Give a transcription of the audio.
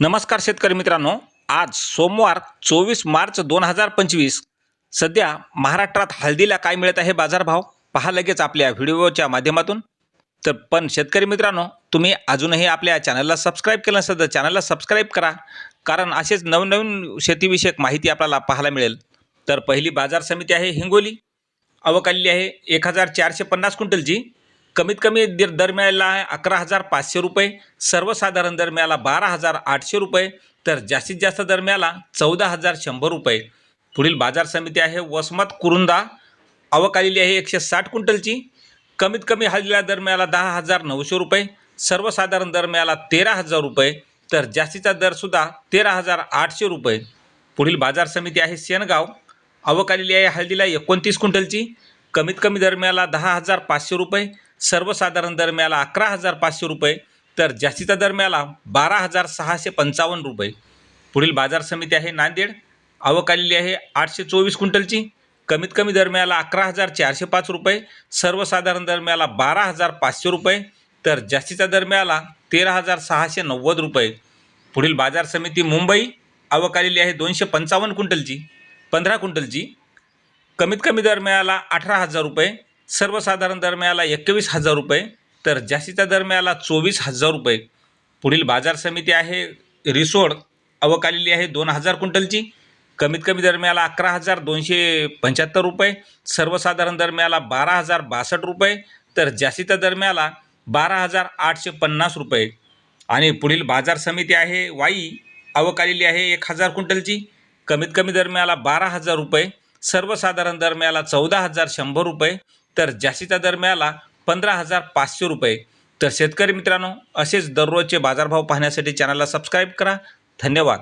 नमस्कार शेतकरी मित्रांनो. आज सोमवार चोवीस मार्च दोन हजार पंचवीस. सध्या महाराष्ट्रात हळदीला काय मिळत आहे बाजारभाव? पहा लगेच आपल्या व्हिडिओच्या माध्यमातून. तर पण शेतकरी मित्रांनो तुम्ही अजूनही आपल्या चॅनलला सबस्क्राईब केलं नसेल तर चॅनलला सबस्क्राईब करा. कारण असेच नवनवीन शेतीविषयक माहिती आपल्याला पाहायला मिळेल. तर पहिली बाजार समिती आहे हिंगोली. अवकाली आहे एक हजार चारशे पन्नास क्विंटलची. कमीत कमी दर दर मिळालेला आहे अकरा हजार पाचशे रुपये सर्वसाधारण दर मिळाला बारा हजार आठशे रुपये तर जास्तीत जास्त दर मिळाला चौदा हजार शंभर रुपये. पुढील बाजार समिती आहे वसमत कुरुंदा. आवक आलेली आहे एकशे साठ क्विंटलची. कमीत कमी हळदीला दर मिळाला दहा हजार नऊशे रुपये सर्वसाधारण दर मिळाला तेरा हजार रुपये तर जास्तीचा दरसुद्धा तेरा हजार आठशे रुपये. पुढील बाजार समिती आहे सेनगाव. आवक आलेली आहे हळदीला एकोणतीस क्विंटलची. कमीत कमी दर मिळाला दहा हजार पाचशे रुपये सर्वसाधारण दर मिळाला अकरा हजार पाचशे रुपये तर जास्तीचा दर मिळाला बारा हजार सहाशे पंचावन्न रुपये. पुढील बाजार समिती आहे नांदेड आवक आलेली आहे आठशे चोवीस क्विंटलची. कमीत कमी दर मिळाला अकरा हजार चारशे पाच रुपये सर्वसाधारण दर मिळाला बारा हजार पाचशे रुपये तर जास्तीचा दर मिळाला तेरा हजार सहाशे नव्वद रुपये. पुढील बाजार समिती मुंबई आवक आलेली आहे दोनशे पंचावन्न क्विंटलची पंधरा क्विंटलची. कमीत कमी दर मिळाला अठरा हजार रुपये सर्वसाधारण दर मिळाला एकवीस हजार रुपये तर जास्तीचा दर मिळाला चोवीस हजार रुपये. पुढील बाजार समिती आहे रिसोड अवकालेली आहे दोन हजार क्विंटलची. कमीत कमी दर मिळाला अकरा हजार दोनशे पंच्याहत्तर रुपये सर्वसाधारण दर मिळाला बारा हजार बासष्ट रुपये तर जास्तीचा दर मिळाला बारा हजार आठशे पन्नास रुपये. आणि पुढील बाजार समिती आहे वाई अवकालेली आहे एक हजार क्विंटलची. कमीत कमी दर मिळाला बारा हजार रुपये सर्वसाधारण दर मिळाला चौदा हजार शंभर रुपये तर जास्तीचा दर मिळाला पंधरा हजार पाचशे रुपये. तर शेतकरी मित्रांनो असेच दररोजचे बाजारभाव पाहण्यासाठी चॅनलला सबस्क्राईब करा. धन्यवाद.